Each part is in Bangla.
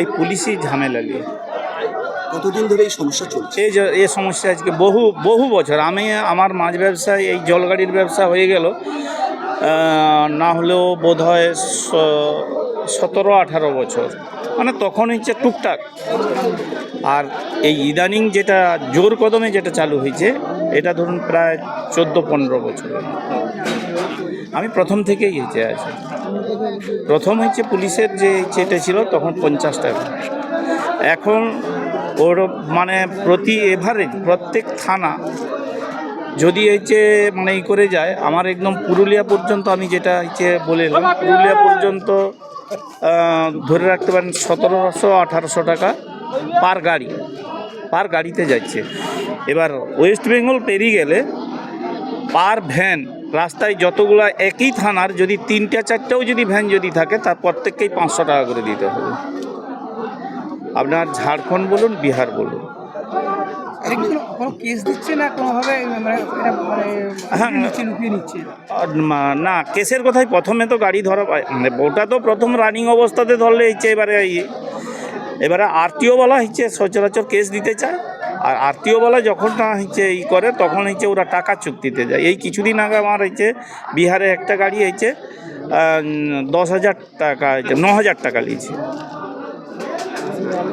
এই পুলিশি ঝামেলা নিয়ে। কতদিন ধরে এই সমস্যা চলছে? এই যে এই সমস্যা আজকে বহু বহু বছর। আমি আমার মাছ ব্যবসায় এই জলগাড়ির ব্যবসা হয়ে গেল। না হলেও বোধ হয় সতেরো আঠারো বছর। মানে তখন হচ্ছে টুকটাক। আর এই ইদানিং যেটা জোর কদমে যেটা চালু হয়েছে এটা ধরুন প্রায় চোদ্দ পনেরো বছর। আমি প্রথম থেকেই হয়েছে আছি। প্রথম হচ্ছে পুলিশের যে চেটে ছিল, তখন পঞ্চাশ টাকা এখন ওর মানে প্রতি এভারেজ প্রত্যেক থানা যদি হচ্ছে মানে ই করে যায়, আমার একদম পুরুলিয়া পর্যন্ত আমি যেটা হচ্ছে বলে পুরুলিয়া পর্যন্ত ধরে রাখতে পারেন সতেরোশো, আঠারোশো টাকা পার গাড়ি, পার গাড়িতে যাচ্ছে। এবার ওয়েস্ট বেঙ্গল পেরিয়ে গেলে পার ভ্যান রাস্তায় যতগুলো একই থানার যদি তিনটা চারটেও যদি ভ্যান যদি থাকে তার প্রত্যেককেই পাঁচশো টাকা করে দিতে হবে। আপনার ঝাড়খণ্ড বলুন বিহার বলুন। না কেসের কথাই প্রথমে তো গাড়ি ধরা পায়- মানে ওটা তো প্রথম রানিং অবস্থাতে ধরলে হচ্ছে এবারে এবারে এবারে বলা হচ্ছে সচরাচর কেস দিতে চায়। আর আত্মীয়বেলা যখন না হচ্ছে ই করে তখন হচ্ছে ওরা টাকা চুক্তিতে যায়। এই কিছুদিন আগে আমার হয়েছে বিহারে একটা গাড়ি হয়েছে দশ হাজার টাকা হয়েছে ন হাজার টাকা নিয়েছে।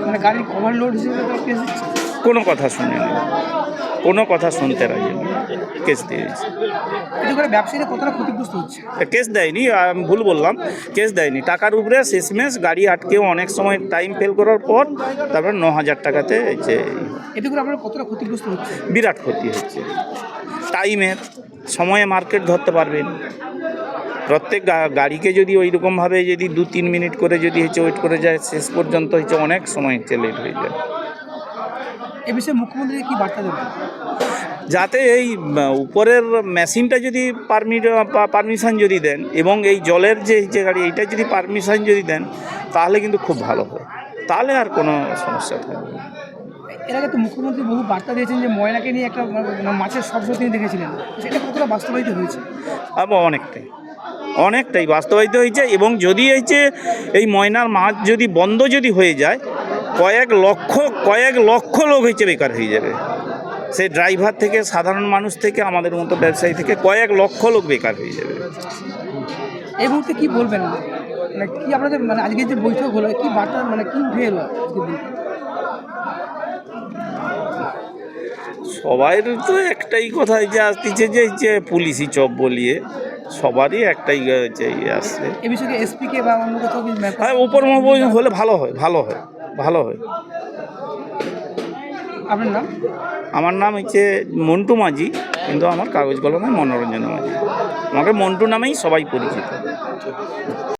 মানে কোনো কথা শুনে কোনো কথা শুনতে রাজি কেস দিয়েছে। এতে করে ব্যবসায়ীরা কতটা ক্ষতিগ্রস্ত হচ্ছে? কেস দেয়নি আমি ভুল বললাম কেস দেয়নি। টাকার উপরে শেষমেশ গাড়ি আটকেও অনেক সময় টাইম ফেল করার পর তারপরে ন হাজার টাকাতে যে এতে করে আপনারা কতটা ক্ষতিগ্রস্ত হচ্ছে? বিরাট ক্ষতি হচ্ছে। টাইমের সময়ে মার্কেট ধরতে পারবেন। প্রত্যেক গাড়িকে যদি ওই রকমভাবে যদি দু তিন মিনিট করে যদি হচ্ছে ওয়েট করে যায় শেষ পর্যন্ত হচ্ছে অনেক সময় হচ্ছে লেট হয়ে যায়। এ বিষয়ে মুখ্যমন্ত্রী কি বার্তা দেবেন? যাতে এই উপরের মেশিনটা যদি পারমিট পারমিশন যদি দেন এবং এই জলের যে যে গাড়ি এইটা যদি পারমিশন যদি দেন তাহলে কিন্তু খুব ভালো হয়। তাহলে আর কোনো সমস্যা থাকবে না। এর আগে তো মুখ্যমন্ত্রী বহু বার্তা দিয়েছেন যে ময়নাকে নিয়ে একটা মানে মাছের স্বপ্ন তিনি দেখেছিলেন। সেটা কতটা বাস্তবায়িত হয়েছে? আবার অনেকটাই। অনেকটাই বাস্তবায়িত হয়েছে এবং যদি হয়েছে এই ময়নার মাছ যদি বন্ধ যদি হয়ে যায় কয়েক লক্ষ কয়েক লক্ষ লোক হয়েছে বেকার হয়ে যাবে। সেই ড্রাইভার থেকে সাধারণ মানুষ থেকে আমাদের মতো ব্যবসায়ী থেকে কয়েক লক্ষ লোক বেকার হয়ে যাবে। এই মুহূর্তে কি বলবেন? মানে কি আপনাদের মানে আজকে যে বৈঠক হলো কি বার্তা মানে কি উঠে এলো আজকের দিন সবাই তো একটাই কথা যে আসতেছে যে যে পুলিশি চপ বলিয়ে সবারই একটাই যে ইয়ে আসছে। এ বিষয়ে এসপিকে বা অন্য কোথাও হ্যাঁ উপর হলে ভালো হয় ভালো হয় ভালো হয়। আপনার নাম? আমার নাম হচ্ছে মন্টু মাঝি, কিন্তু আমার কাগজ কলমে মনোরঞ্জন মাঝি। আমাকে মন্টু নামেই সবাই পরিচিত।